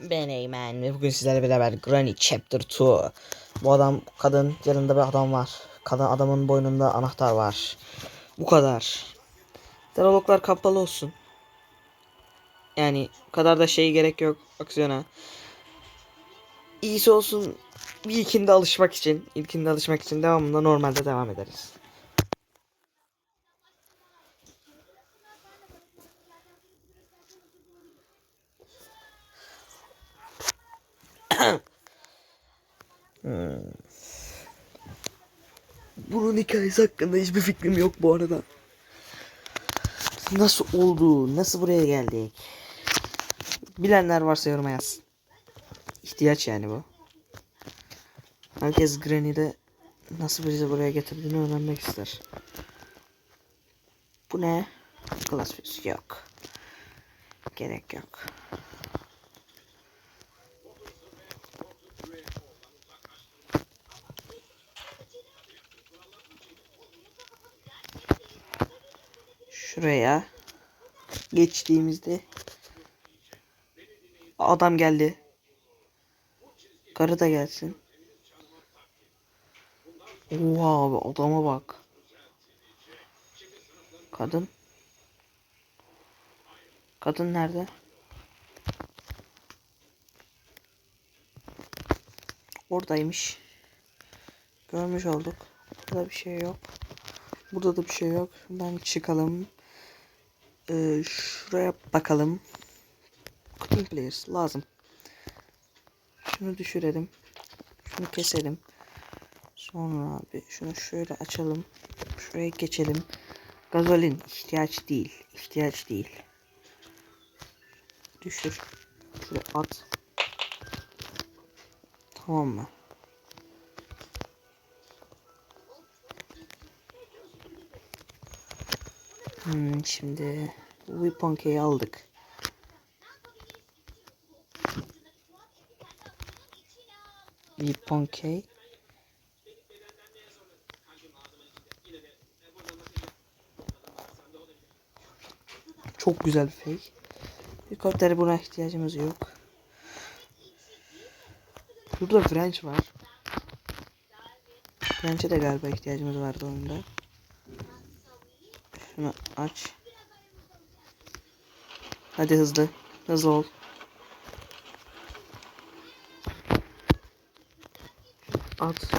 Ben Eymen ve bugün sizlerle beraber Granny Chapter 2. Bu adam kadın yanında bir adam var. Kadın adamın boynunda anahtar var. Bu kadar. Teraloglar kapalı olsun. Yani kadar da şey gerek yok aksiyona. İyisi olsun bir ilkinde alışmak için, ilkinde alışmak için devamında normalde devam ederiz. Bunun hikayesi hakkında hiçbir fikrim yok bu arada. Nasıl oldu? Nasıl buraya geldik? Bilenler varsa yoruma yazsın. İhtiyaç yani bu. Herkes Granny'de nasıl bizi buraya getirdiğini öğrenmek ister. Bu ne? Glassfuse yok. Gerek yok. Şuraya geçtiğimizde adam geldi. Karı da gelsin. Oha abi adama bak. Kadın. Kadın nerede? Oradaymış. Görmüş olduk. Burada bir şey yok. Burada da bir şey yok. Ben çıkalım. Ee, şuraya bakalım. Cutting players lazım. Şunu düşürelim. Şunu keselim. Sonra abi şunu şöyle açalım. Şuraya geçelim. Gazolin ihtiyaç değil. ihtiyaç değil. Düşür. Şuraya at. Tamam mı? Hmm, şimdi Weapon Key'i aldık. Weapon Key. Çok güzel bir fake. Helikopter buna ihtiyacımız yok. Burada French var. French'e de galiba ihtiyacımız vardı oyunda. Şunu aç. Hadi hızlı. Hızlı ol. At.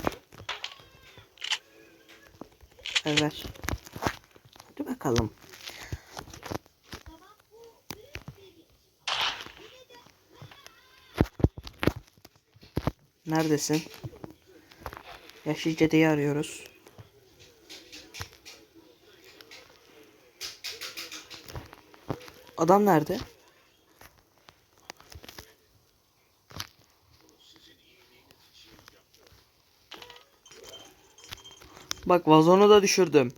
Ver. Hadi bakalım. Neredesin? Yaşlı cadeyi arıyoruz. Adam nerede? Bak vazonu da düşürdüm.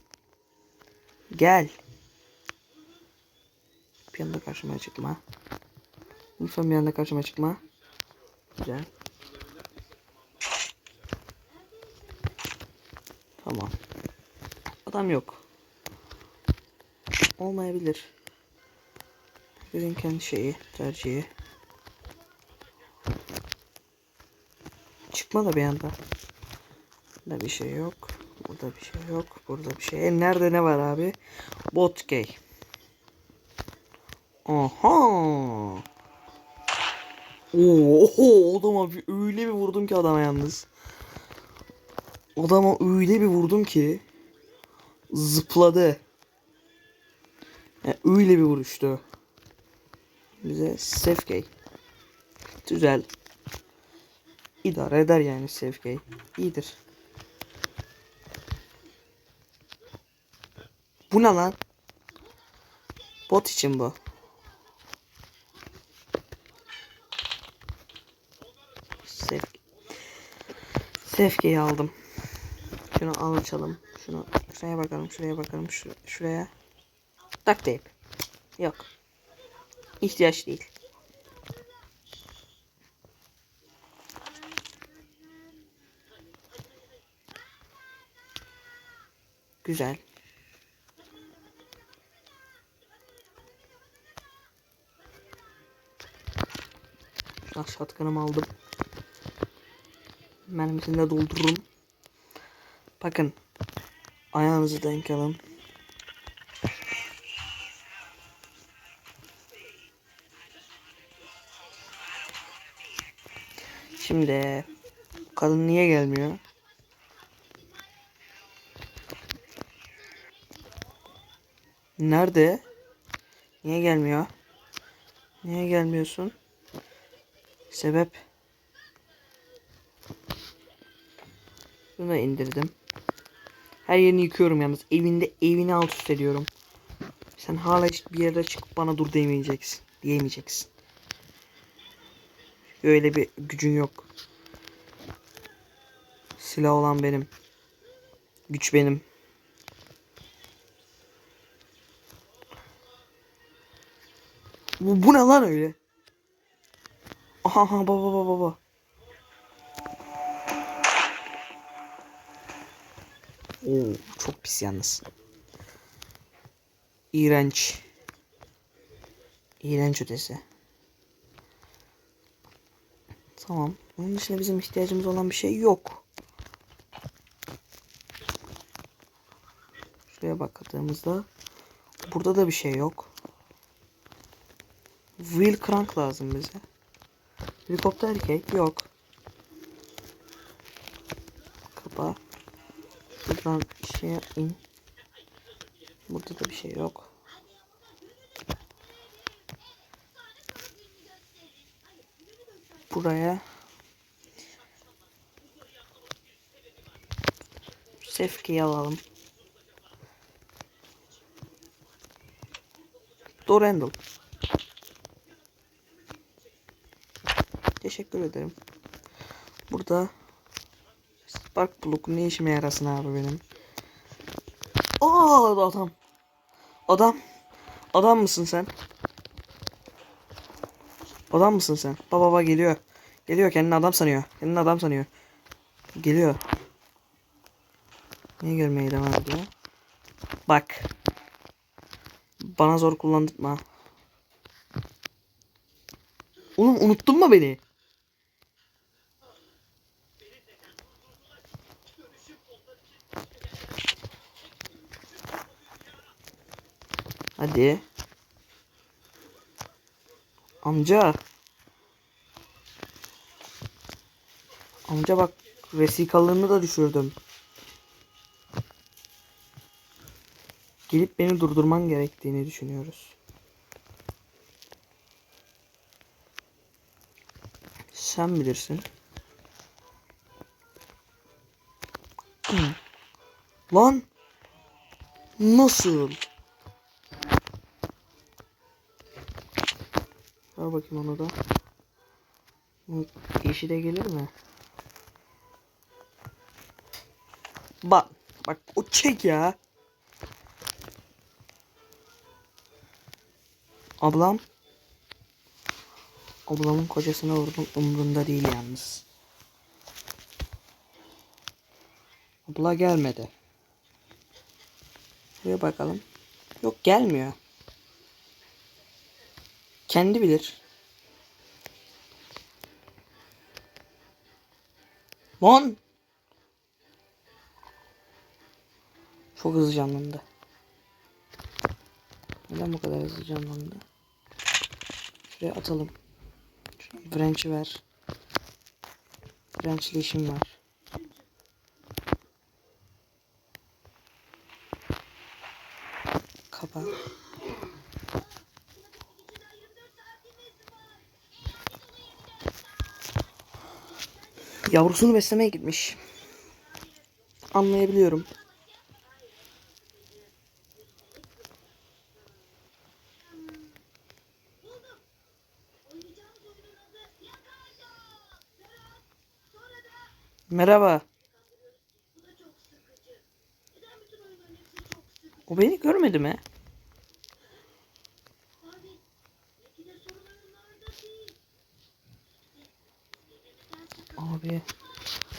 Gel. Bir anda karşıma çıkma. Lütfen bir anda karşıma çıkma. Güzel. Tamam. Adam yok. Olmayabilir. Herkesin kendi şeyi, tercihi. Çıkma da bir anda. Burada bir şey yok. Burada bir şey yok. Burada bir şey. E, nerede ne var abi? Bot gay. Aha. Oo, adama bir, öyle bir vurdum ki adama yalnız. Adama öyle bir vurdum ki zıpladı. Yani öyle bir vuruştu. Bize Sefkey. Güzel. İdare eder yani Sefkey. İyidir. Bu ne lan? Bot için bu. Sefkey. Sefke'yi aldım. Şunu al açalım. Şunu şuraya bakalım, şuraya bakalım, şu, şuraya. Duct tape. Yok. İhtiyaç değil. Güzel. Buradan shotgun'ımı aldım. Mermisini de doldururum. Bakın. Ayağınızı denk alın. Şimdi kadın niye gelmiyor? Nerede? Niye gelmiyor? Niye gelmiyorsun? Sebep? Bunu da indirdim. Her yerini yıkıyorum yalnız. Evinde evini alt üst ediyorum. Sen hala hiç bir yerde çıkıp bana dur demeyeceksin. Diyemeyeceksin. Öyle bir gücün yok. Silah olan benim. Güç benim. Bu, bu ne lan öyle? Aha baba baba baba. Oo, çok pis yalnız. İğrenç. İğrenç ötesi. Tamam. Bunun dışında bizim ihtiyacımız olan bir şey yok. Şuraya baktığımızda burada da bir şey yok. Wheel crank lazım bize. Helikopter erkek yok. Kapa. Şuradan şeye in. Burada da bir şey yok. Buraya Sefke'yi alalım. Dorendal. Teşekkür ederim. Burada Spark Plug ne işime yarasın abi benim? Aa adam. Adam. Adam mısın sen? Adam mısın sen? Baba baba geliyor. Geliyor kendini adam sanıyor. Kendini adam sanıyor. Geliyor. Niye görmeye devam ediyor? Bak. Bana zor kullandırma. Oğlum unuttun mu beni? Hadi. Amca. Amca bak vesikalığını da düşürdüm. Gelip beni durdurman gerektiğini düşünüyoruz. Sen bilirsin. Lan. Nasıl? Ver bakayım onu da. İşi de gelir mi? Bak. Bak o çek ya. Ablam. Ablamın kocasına vurdum umrunda değil yalnız. Abla gelmedi. Buraya bakalım. Yok gelmiyor. Kendi bilir. Lan! Çok hızlı canlandı. Neden bu kadar hızlı canlandı? Şuraya atalım. Wrench'i ver. Wrench'li işim var. Kapa. Yavrusunu beslemeye gitmiş. Anlayabiliyorum. Merhaba. O beni görmedi mi? Abi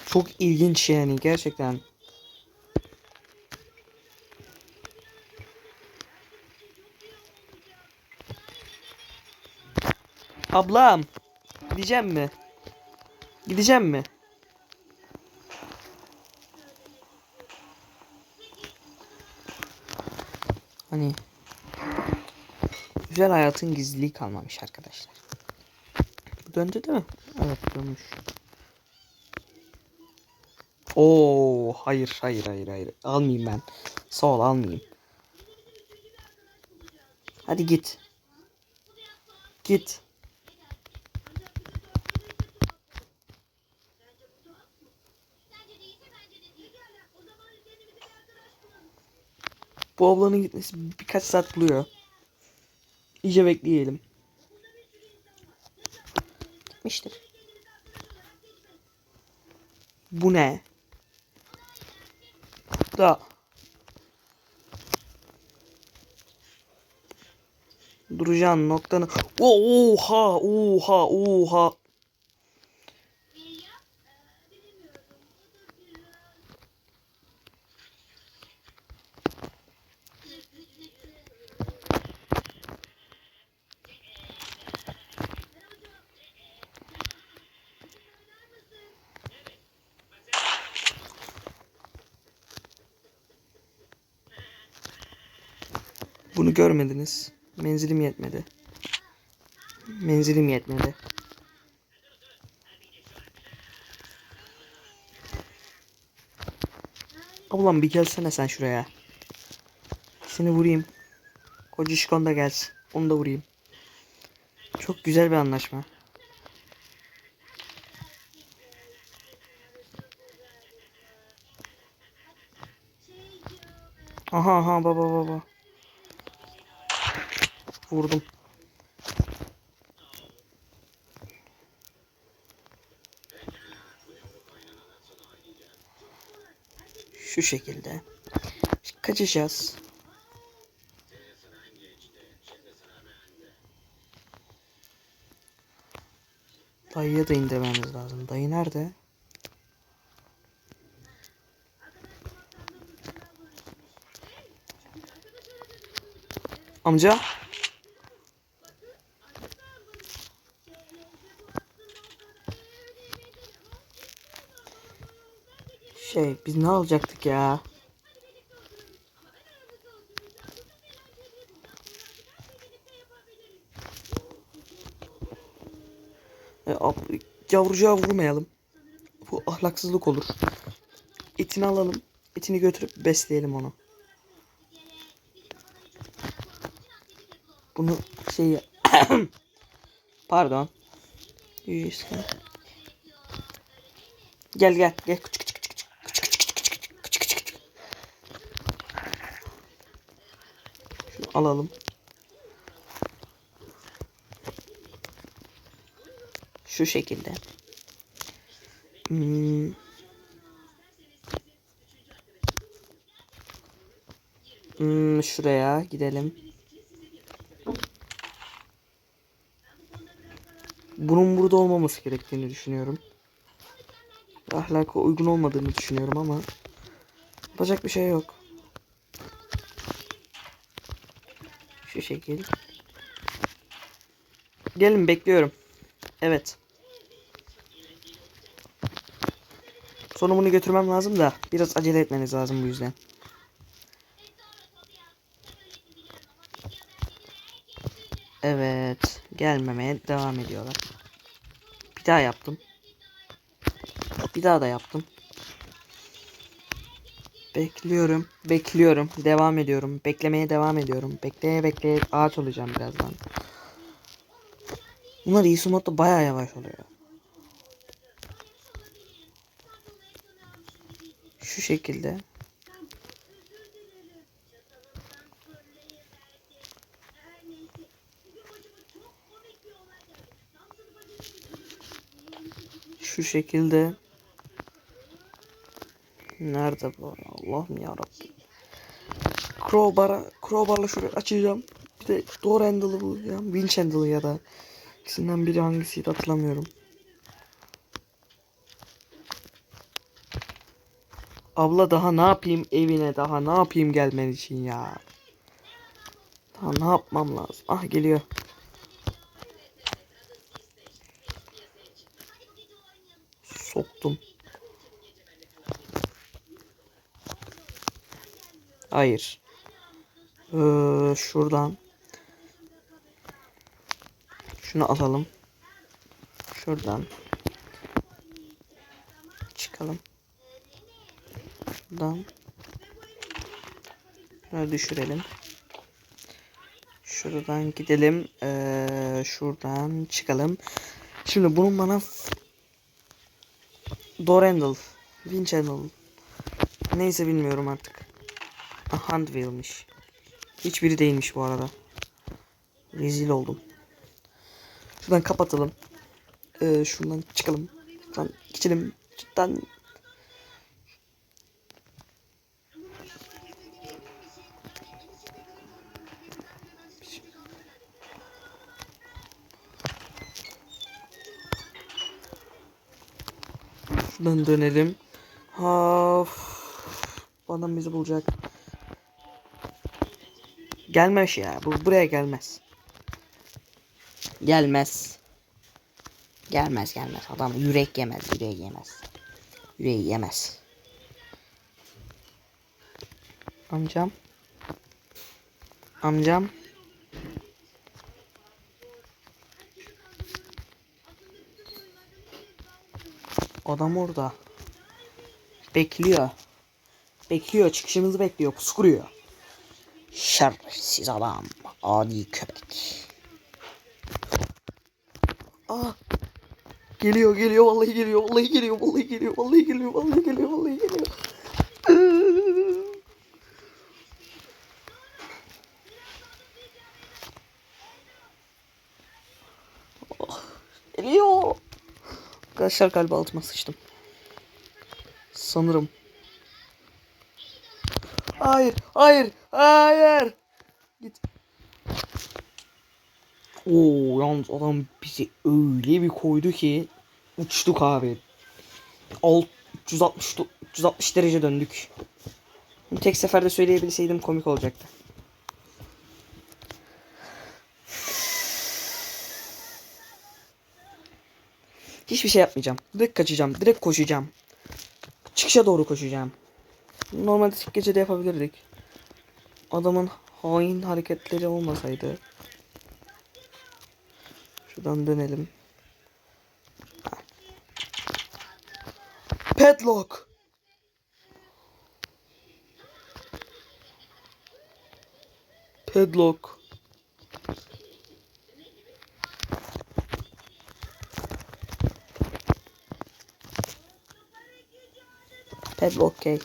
çok ilginç yani gerçekten. Ablam. Gideceğim mi? Gideceğim mi? Hani güzel hayatın gizliliği kalmamış arkadaşlar. Bu döndü değil mi? Evet dönmüş. Oo hayır hayır hayır hayır. Almayayım ben. Sağ ol almayayım. Hadi git. Git. Bu ablanın gitmesi birkaç saat buluyor. İyice bekleyelim. Gitmiştir. Bu ne? Da. Duracağın noktanı. Oha, oha, oha. Bunu görmediniz. Menzilim yetmedi. Menzilim yetmedi. Ablam bir gelsene sen şuraya. Seni vurayım. Kocişkon da gelsin. Onu da vurayım. Çok güzel bir anlaşma. Aha aha baba baba. Vurdum. Şu şekilde. Kaçacağız. Dayıya da indirmemiz lazım. Dayı nerede? Amca? Şey biz ne alacaktık ya? E, vurmayalım. Bu ahlaksızlık olur. Etini alalım. Etini götürüp besleyelim onu. Bunu şey pardon. Gel gel gel. Küçük küçük küçük küçük küçük küçük. Şunu alalım. Şu şekilde. Hmm. Hmm, şuraya gidelim. Bunun burada olmaması gerektiğini düşünüyorum. Ahlaka uygun olmadığını düşünüyorum ama yapacak bir şey yok. Şu şekil. Gelin bekliyorum. Evet. Sonumunu götürmem lazım da biraz acele etmeniz lazım bu yüzden. Evet. Gelmemeye devam ediyorlar. Bir daha yaptım. Bir daha da yaptım. Bekliyorum. Bekliyorum. Devam ediyorum. Beklemeye devam ediyorum. Bekleye bekleye ağaç olacağım birazdan. Bunlar iyi modda bayağı yavaş oluyor. Şu şekilde. Şu şekilde. Nerede bu? Allah'ım ya Rabbi. Crowbar'a crowbar'la şurayı açacağım. Bir de door handle'ı bulacağım. Winch handle'ı ya da ikisinden biri hangisiydi hatırlamıyorum. Abla daha ne yapayım evine daha ne yapayım gelmen için ya. Daha ne yapmam lazım. Ah geliyor. soktum. Hayır. Ee, şuradan. Şunu alalım. Şuradan. Çıkalım. Şuradan. Şunu düşürelim. Şuradan gidelim. Ee, şuradan çıkalım. Şimdi bunun bana Dorendal, Winchell, neyse bilmiyorum artık. Ha, Huntville'miş. Hiçbiri değilmiş bu arada. Rezil oldum. Şuradan kapatalım. Ee, şuradan çıkalım. Şuradan geçelim. Şuradan Şuradan dönelim. Of. Bu adam bizi bulacak. Gelmez ya. Bu buraya gelmez. Gelmez. Gelmez gelmez. Adam yürek yemez. Yürek yemez. Yüreği yemez. Amcam. Amcam. Adam orada. Bekliyor. Bekliyor. Çıkışımızı bekliyor. Pusu kuruyor. Şerefsiz adam. Adi köpek. Aa. Geliyor geliyor vallahi geliyor vallahi geliyor vallahi geliyor vallahi geliyor vallahi geliyor vallahi geliyor. Oh, Geliyor. Arkadaşlar galiba altıma sıçtım. Sanırım. Hayır, hayır, hayır. Git. Oo, yalnız adam bizi öyle bir koydu ki uçtuk abi. Alt 360 do- 360 derece döndük. Tek seferde söyleyebilseydim komik olacaktı. Hiçbir şey yapmayacağım. Direkt kaçacağım. Direkt koşacağım. Çıkışa doğru koşacağım. Normalde tek gecede yapabilirdik. Adamın hain hareketleri olmasaydı. Şuradan dönelim. Padlock. Padlock. Padlock key.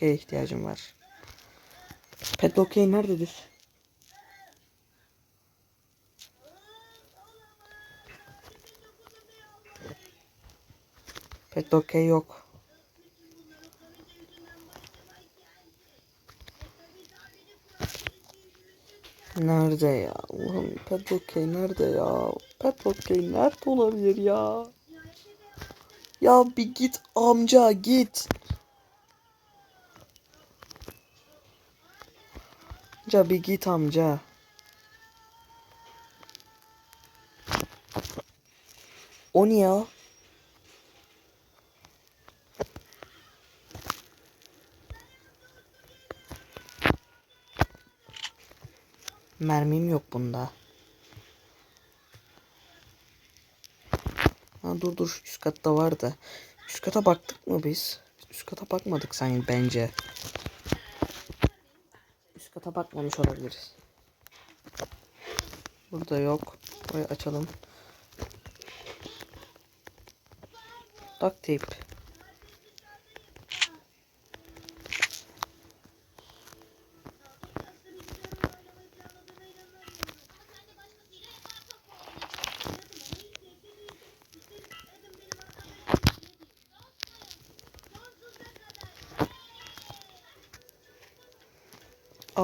Key'e ihtiyacım var. Padlock key nerededir? Padlock key yok. Nerede ya? Ulan Padlock key nerede ya? Padlock key nerede olabilir ya? Ya bir git amca git. Amca bir git amca. O ne ya? Mermim yok bunda. Ha dur dur üst katta vardı. Üst kata baktık mı biz? Üst kata bakmadık sanki bence. Kata bakmamış olabiliriz. Burada yok. Burayı açalım. Duct tape.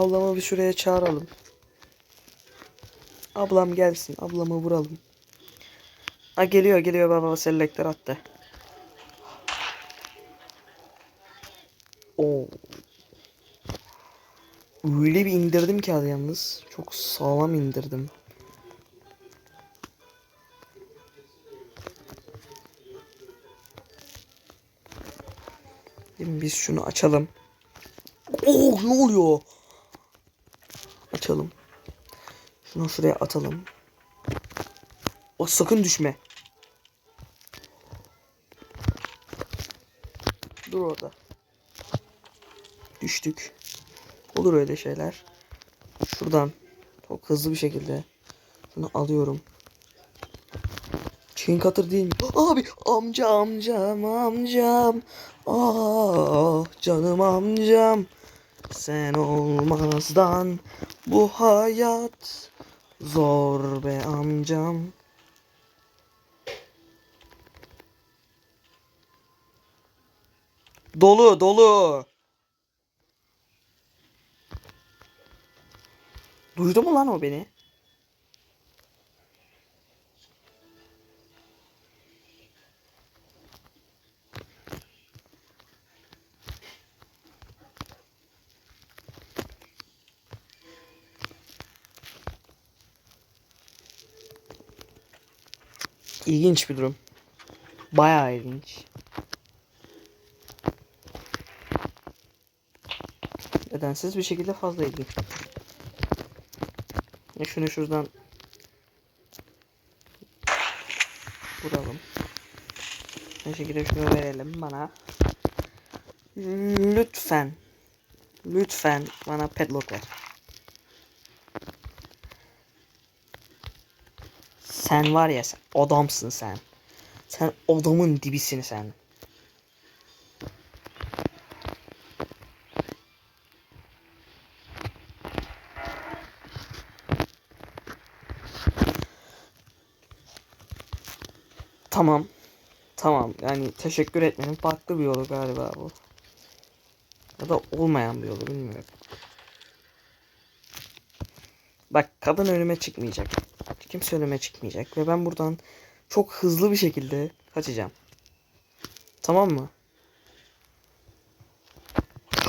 Ablamı bir şuraya çağıralım. Ablam gelsin. Ablamı vuralım. Ha geliyor geliyor baba selektör attı. Oo. Öyle bir indirdim ki adı yalnız. Çok sağlam indirdim. Biz şunu açalım. Oh ne oluyor? Açalım. Şunu şuraya atalım. O sakın düşme. Dur orada. Düştük. Olur öyle şeyler. Şuradan çok hızlı bir şekilde şunu alıyorum. Chain cutter değil mi? Abi amca amcam amcam. Ah canım amcam. Sen olmazdan bu hayat zor be amcam. Dolu dolu. Duydu mu lan o beni? İlginç bir durum. Bayağı ilginç. Nedensiz bir şekilde fazla ilginç. Ya Şunu şuradan vuralım. Bu şekilde şunu verelim bana. Lütfen. Lütfen bana padlock ver. Sen var ya sen adamsın sen. Sen adamın dibisin sen. Tamam. Tamam. Yani teşekkür etmenin farklı bir yolu galiba bu. Ya da olmayan bir yolu bilmiyorum. Bak kadın önüme çıkmayacak. Kimse önüme çıkmayacak. Ve ben buradan çok hızlı bir şekilde kaçacağım. Tamam mı?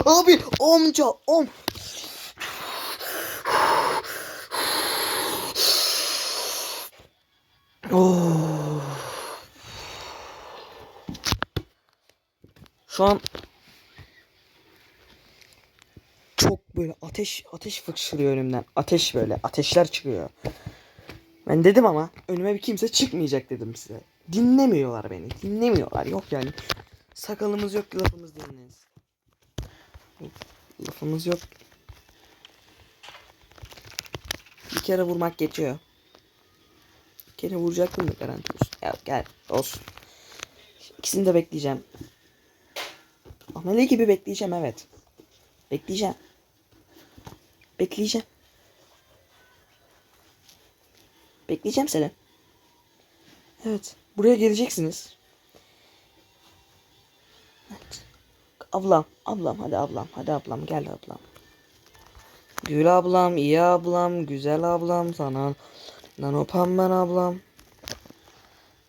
Abi amca om. Oh. Şu an çok böyle ateş ateş fışkırıyor önümden. Ateş böyle ateşler çıkıyor. Ben dedim ama önüme bir kimse çıkmayacak dedim size. Dinlemiyorlar beni. Dinlemiyorlar. Yok yani. Sakalımız yok lafımız dinleriz. Lafımız yok. Bir kere vurmak geçiyor. Bir kere vuracaktım da garanti olsun. Ya gel olsun. İkisini de bekleyeceğim. Amele gibi bekleyeceğim evet. Bekleyeceğim. Bekleyeceğim. Bekleyeceğim seni. Evet. Buraya geleceksiniz. Evet. Ablam, ablam, hadi ablam, hadi ablam, gel ablam. Gül ablam, iyi ablam, güzel ablam, sana nanopam ben ablam.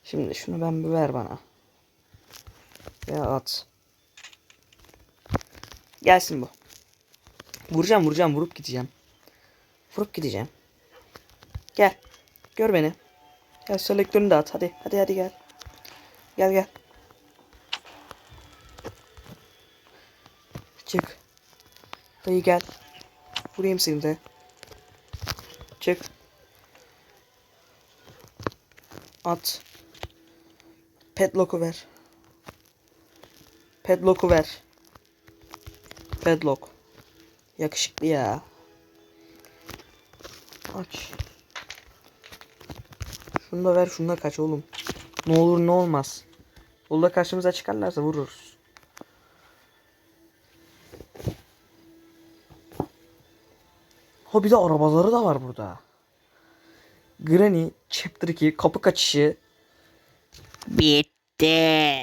Şimdi şunu ben bir ver bana. Ya at. Gelsin bu. Vuracağım, vuracağım, vurup gideceğim. Vurup gideceğim. Gel. Gör beni. Gel selektörünü de at. Hadi. Hadi hadi gel. Gel gel. Çık. Dayı gel. Vurayım seni de. Çık. At. Padlock'u ver. Padlock'u ver. Padlock. Yakışıklı ya. Aç. Şunu da ver, şunu da kaç oğlum. Ne olur ne olmaz. Yolda karşımıza çıkarlarsa vururuz. Ha bir de arabaları da var burada. Granny Chapter 2 kapı kaçışı Bitti.